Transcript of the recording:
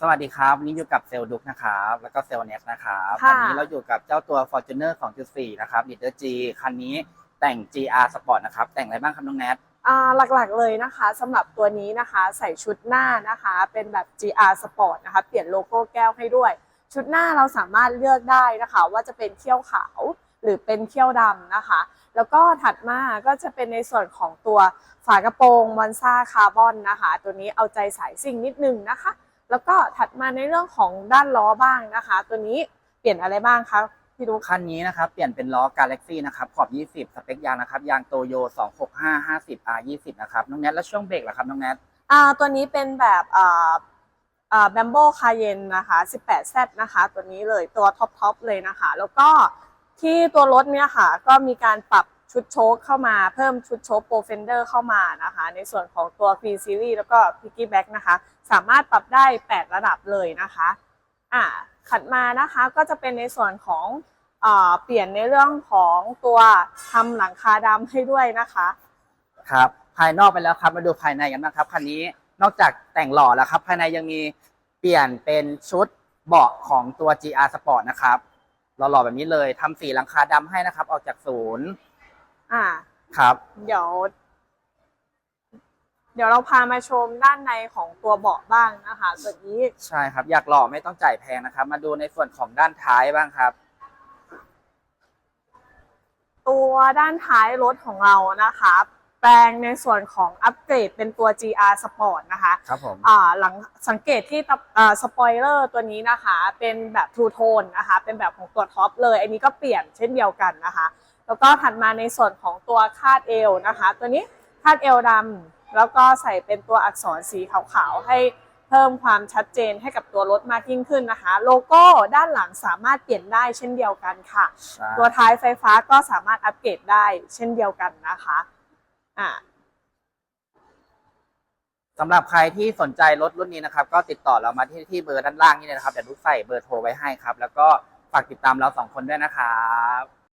สวัสดีครับวันนี้อยู่กับเซลล์ดุกนะครับแล้วก็เซลล์เน็กนะครับค่ะ วันี้เราอยู่กับเจ้าตัว Fortuner 2.4 นะครับ Leader G คันนี้แต่ง GR Sport นะครับ แต่งอะไรบ้างครับน้องแนท อ่าหลักๆเลยนะคะสำหรับตัวนี้นะคะใส่ชุดหน้านะคะเป็นแบบ GR Sport นะคะเปลี่ยนโลโก้แก้วให้ด้วย ชุดหน้าเราสามารถเลือกได้นะคะ ว่าจะเป็นเขี้ยวขาวหรือเป็นเขี้ยวดำนะคะ แล้วก็ถัดมาก็จะเป็นในส่วนของตัวฝากระโปรงมอนซ่าคาร์บอนนะคะ ตัวนี้เอาใจสายซิ่งนิดนึงนะคะ แล้วก็ถัดมาในเรื่องของด้านล้อบ้างนะคะ ตัวนี้เปลี่ยนอะไรบ้างคะพี่ดุ๊กคันนี้นะครับเปลี่ยนเป็นล้อ Galaxy นะครับขอบ 20 สเปคยางนะครับยางโตโย 265 50 R 20 นะครับน้องแนทแล้วช่วงเบรกล่ะครับน้องแนทอ่าตัวนี้เป็นแบบอ่าอ่าแบมโบคาเยนนะคะ 18Z นะคะ ตัวนี้เลยตัวท็อปทอปเลยนะคะ แล้วก็ที่ตัวรถเนี่ยค่ะ ก็มีการปรับ ชุดโชคเข้ามาเพิ่มชุดโชคโปรเฟนเดอร์เข้ามานะคะ ในส่วนของตัว f ี e Series แล้วก็ Piggyback นะคะ สามารถปรับได้ 8 ระดับเลยนะคะอ่าขัดมานะคะก็จะเป็นในส่วนของอ่าเปลี่ยนในเรื่องของตัวทำหลังคาดำให้ด้วยนะคะครับภายนอกไปแล้วครับมาดูภายในกันบ้างครับ คันนี้นอกจากแต่งหล่อแล้วครับ ภายในยังมีเปลี่ยนเป็นชุดเบาะของตัว GR Sport นะครับหล่อๆแบบนี้เลยทำสีหลังคาดำให้นะครับ ออกจากศูนย์ อ่า ครับ เดี๋ยว เดี๋ยวเราพามาชมด้านในของตัวเบาะบ้างนะคะตัวนี้ ใช่ครับ อยากหล่อไม่ต้องจ่ายแพงนะครับ มาดูในส่วนของด้านท้ายบ้างครับ ตัวด้านท้ายรถของเรานะคะแปลงในส่วนของอัปเกรดเป็นตัว GR Sport นะคะครับผมอ่าหลังสังเกตที่ตะอ่าสปอยเลอร์ตัวนี้นะคะ เป็นแบบทูโทนนะคะ เป็นแบบของตัวท็อปเลย อันนี้ก็เปลี่ยนเช่นเดียวกันนะคะ แล้วก็ถัดมาในส่วนของตัวคาดเอวนะคะ ตัวนี้คาดเอวดำแล้วก็ใส่เป็นตัวอักษรสีขาวๆให้เพิ่มความชัดเจนให้กับตัวรถมากยิ่งขึ้นนะคะ โลโก้ด้านหลังสามารถเปลี่ยนได้เช่นเดียวกันค่ะ ใช่ ตัวท้ายไฟฟ้าก็สามารถอัปเกรดได้เช่นเดียวกันนะคะอ่า สำหรับใครที่สนใจรถรุ่นนี้นะครับ ก็ติดต่อเรามาที่ที่เบอร์ด้านล่างนี่เลยนะครับเดี๋ยวลูกใส่เบอร์โทรไว้ให้ครับ แล้วก็ฝากติดตามเราสองคนด้วยนะครับ